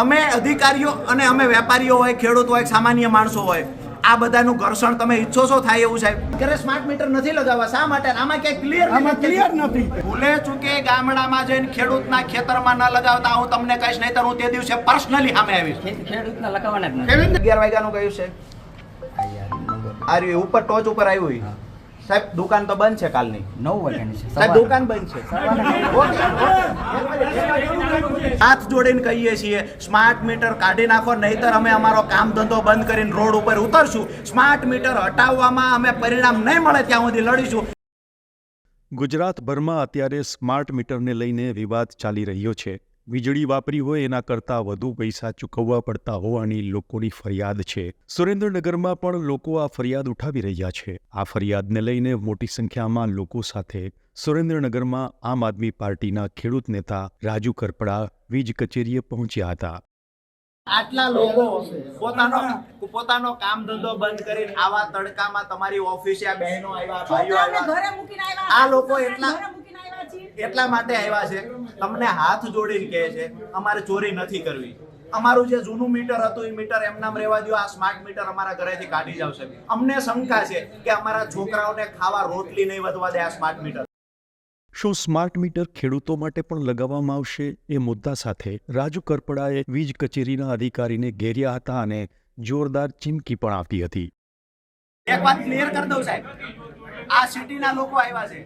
અમે અધિકારીઓ અને અમે વેપારીઓ હોય ખેડૂત હોય સામાન્ય માણસો હોય આ બધાનું ઘર્ષણ તમે ઈચ્છો છો થાય એવું સાહેબ? ઘરે સ્માર્ટ મીટર નથી લગાવવા. શા માટે? આમાં ક્યાંય ક્લિયર આમાં ક્લિયર નથી. ભૂલે ચૂકે ગામડામાં જઈને ખેડૂતના ખેતરમાં ન લગાવતા હું તમને કહીશ નહીં હું તે દિવસે પર્સનલી સામે આવીશ. ખેડૂતના લગાવવાના જ નથી. અગિયાર વાગ્યાનું કહ્યું છે. આ ઉપર ટોચ ઉપર આવ્યું. સાહેબ દુકાન તો બંધ છે કાલની. નવ વાગ્યાની છે. સાહેબ દુકાન બંધ છે. હાથ જોડીને કહીએ છીએ સ્માર્ટ મીટર કાઢી નાખો નહીતર અમે અમારો કામ ધંધો બંધ કરીને રોડ ઉપર ઉતરશું. સ્માર્ટ મીટર હટાવવામાં અમે પરિણામ નહીં મળે ત્યાં સુધી લડીશું. ગુજરાતભરમાં અત્યારે સ્માર્ટ મીટરને લઈને વિવાદ ચાલી રહ્યો છે. વીજળી વાપરી હોય એના કરતાં વધુ પૈસા ચૂકવવા પડતા હોવાની લોકોની ફરિયાદ છે સુરેન્દ્રનગરમાં પણ લોકો આ ફરિયાદ ઉઠાવી રહ્યા છે આ ફરિયાદને લઈને મોટી સંખ્યામાં લોકો સાથે સુરેન્દ્રનગરમાં આમ આદમી પાર્ટીના ખેડૂત નેતા રાજુ કરપડા વીજ કચેરીએ પહોંચ્યા હતા આટલા લોકો પોતાનો પોતાનો કામ ધંધો બંધ કરીને આવા તડકામાં તમારી ઓફિસે આ બહેનો આવ્યા ભાઈઓ આવ્યા ઘરે મૂકીને આવ્યા. આ લોકો એટલા-. એટલા માટે આવ્યા છે તમને હાથ જોડીને કહે છે અમારે ચોરી નથી કરવી. અમારું જે જૂનું મીટર હતું એ મીટર એમનામ રહેવા દો આ સ્માર્ટ મીટર અમારા ઘરેથી કાઢી જાવશે અમને શંકા છે કે અમારા છોકરાઓને ખાવા રોટલી નહીં વધવા દે આ સ્માર્ટ મીટર. શું સ્માર્ટ મીટર ખેડૂતો માટે પણ લગાવવામાં આવશે? એ મુદ્દા સાથે રાજુ કરપડાએ વીજ કચેરીના અધિકારીને ઘેર્યા હતા અને જોરદાર ચીમકી પણ આપી હતી. એક વાત ક્લિયર કરી દઉં સાહેબ. આ સિટીના લોકો આવ્યા છે.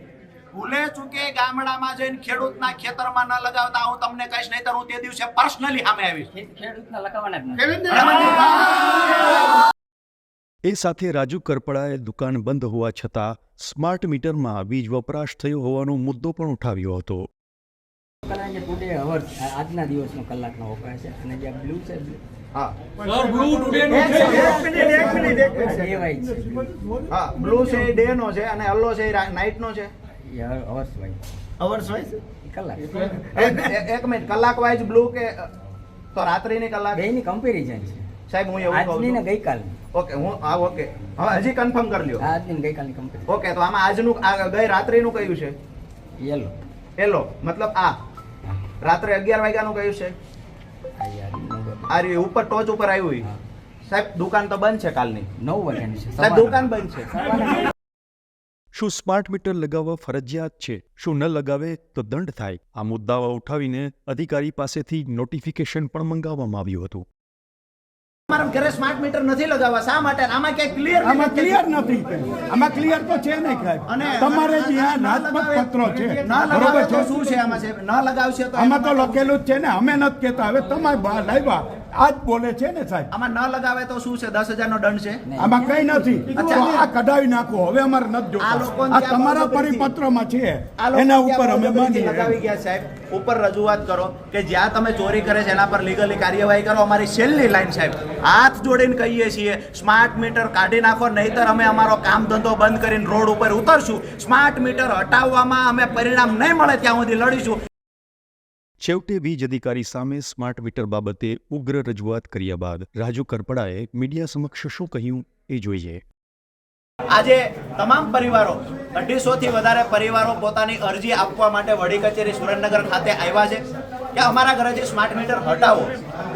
ભૂલે ચૂકે ગામડામાં જઈને ખેડૂતના ખેતરમાં ન લગાવતા હું તમને કહીશ નહીં હું તે દિવસે પર્સનલી સામે આવીશ. ખેડૂતના એ સાથે રાજુ કરપડાએ દુકાન બંધ હોવા છતાં સ્માર્ટ મીટરમાં વીજ વપરાશ થયો હોવાનો મુદ્દો પણ ઉઠાવ્યો હતો. કલાક જે today આજના દિવસનો કલાકનો વપરાશ છે. અને જે આ blue છે. blue, હા બ્લુ છે ડે નો છે અને યલો છે એ નાઇટ નો છે. અવર્સ વાઇઝ કલાક. એક મિનિટ. કલાક વાઇઝ બ્લુ કે તો રાત્રિની કલાક? બેયની comparison છે. સાહેબ હું એવું કહું આજની ને ગઈકાલની. ઓકે હું હા ઓકે. હવે હજી કન્ફર્મ કરી લ્યો. આજની ને ગઈકાલની comparison. ઓકે તો આમાં આજનું આ ગઈ રાત્રિનું કયું છે. એલો મતલબ આ. રાત્રે અગિયાર વાગ્યાનું કયું છે? આ આ રહ્યું, ઉપર ટોચ ઉપર આવ્યું સાહેબ દુકાન તો બંધ છે કાલની. નવ વાગ્યાની છે. સાહેબ દુકાન બંધ છે. શું સ્માર્ટ મીટર લગાવવા ફરજિયાત છે? શું ન લગાવે તો દંડ થાય. આ મુદ્દાઓ ઉઠાવીને અધિકારી પાસેથી નોટિફિકેશન પણ મંગાવવામાં આવ્યું હતું. અમારા ઘરે સ્માર્ટ મીટર નથી લગાવવા. શા માટે? આમાં ક્યાંય ક્લિયર આમાં ક્લિયર નથી આમાં ક્લિયર તો છે નહીં અને સાહેબ તમારે જ્યાં નાથમત પત્રો છે. ન બરોબર તો છે? શું છે આમાં સાહેબ? ન લગાવશે તો આમાં તો લખેલું જ છે ને. અમે નથી કહેતા. હવે તમે બહાર લાવ્યા. આ જ બોલે છે ને સાહેબ. આમાં ન લગાવે તો શું છે? દસ હજાર નો દંડ છે? આમાં કઈ નથી. આ કઢાવી નાખો. હવે અમારે નથી જોતા. આ તમારા પરિપત્રમાં છે. એના ઉપર અમે માની લગાવી ગયા સાહેબ. ઉપર રજૂઆત કરો કે જ્યાં તમે ચોરી કરે છે એના પર લીગલી કાર્યવાહી કરો. અમારી છેલ્લી લાઈન સાહેબ. હાથ જોડીને કહીએ છીએ સ્માર્ટ મીટર કાઢી નાખો નહીતર અમે અમારો કામ ધંધો બંધ કરીને રોડ ઉપર ઉતરશું. સ્માર્ટ મીટર હટાવવામાં અમે પરિણામ નહીં મળે ત્યાં સુધી લડીશું. છેવટે વીજ અધિકારી સામે સ્માર્ટ મીટર બાબતે ઉગ્ર રજૂઆત કર્યા બાદ રાજુ કરપડાએ મીડિયા સમક્ષ શું કહ્યું એ જોઈએ. આજે તમામ પરિવારો અઢીસો થી વધારે પરિવારો પોતાની અરજી આપવા માટે વડી કચેરી સુરેન્દ્રનગર ખાતે આવ્યા છે કે અમારા ઘરેથી સ્માર્ટ મીટર હટાવો,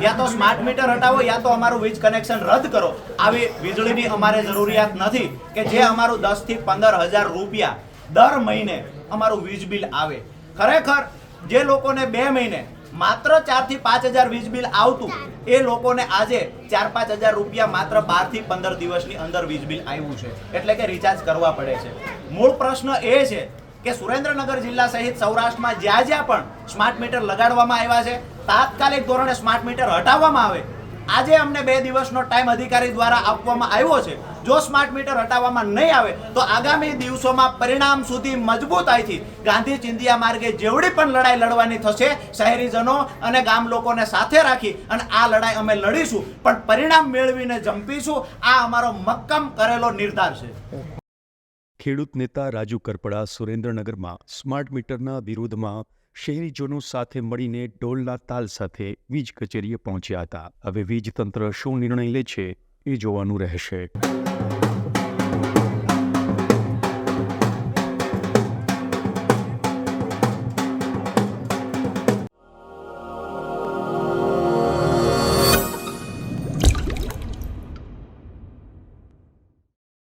યા તો સ્માર્ટ મીટર હટાવો, યા તો અમારું વીજ કનેક્શન રદ કરો. આવી વીજળીની અમારે જરૂરિયાત નથી કે જે અમારું દસથી પંદર હજાર રૂપિયા દર મહિને અમારું વીજ બિલ આવે. ખરેખર જે લોકોને બે મહિને માત્ર ચારથી પાંચ હજાર વીજ બિલ આવતું, એ લોકોને આજે ચાર પાંચ હજાર રૂપિયા માત્ર બારથી પંદર દિવસની અંદર વીજ બિલ આવ્યું છે. એટલે કે રિચાર્જ કરવા પડે છે. મૂળ પ્રશ્ન એ છે કે સુરેન્દ્રનગર જિલ્લા સહિત સૌરાષ્ટ્રમાં જ્યાં જ્યાં પણ સ્માર્ટ મીટર લગાડવામાં આવ્યા છે, તાત્કાલિક ધોરણે સ્માર્ટ મીટર હટાવવામાં આવે આજે અમને બે દિવસનો ટાઈમ અધિકારી દ્વારા આપવામાં આવ્યો છે. જો સ્માર્ટ મીટર હટાવવામાં નહીં આવે, તો આગામી દિવસોમાં પરિણામ સુધી મજબૂતાઈથી ગાંધી ચિંધિયા માર્ગે જેવડી પણ લડાઈ લડવાની થશે, શહેરીજનો અને ગામ લોકોને સાથે રાખી અને આ લડાઈ અમે લડીશું. પણ પરિણામ મેળવીને જંપીશું, આ અમારો મક્કમ કરેલો નિર્ધાર છે. ખેડૂત નેતા રાજુ કરપડા સુરેન્દ્રનગરમાં સ્માર્ટ મીટરના વિરોધમાં શહેરીજનો સાથે મળીને ડોલના તાલ સાથે વીજ કચેરીએ પહોંચ્યા હતા. હવે વીજ તંત્ર શું નિર્ણય લે છે એ જોવાનું રહેશે.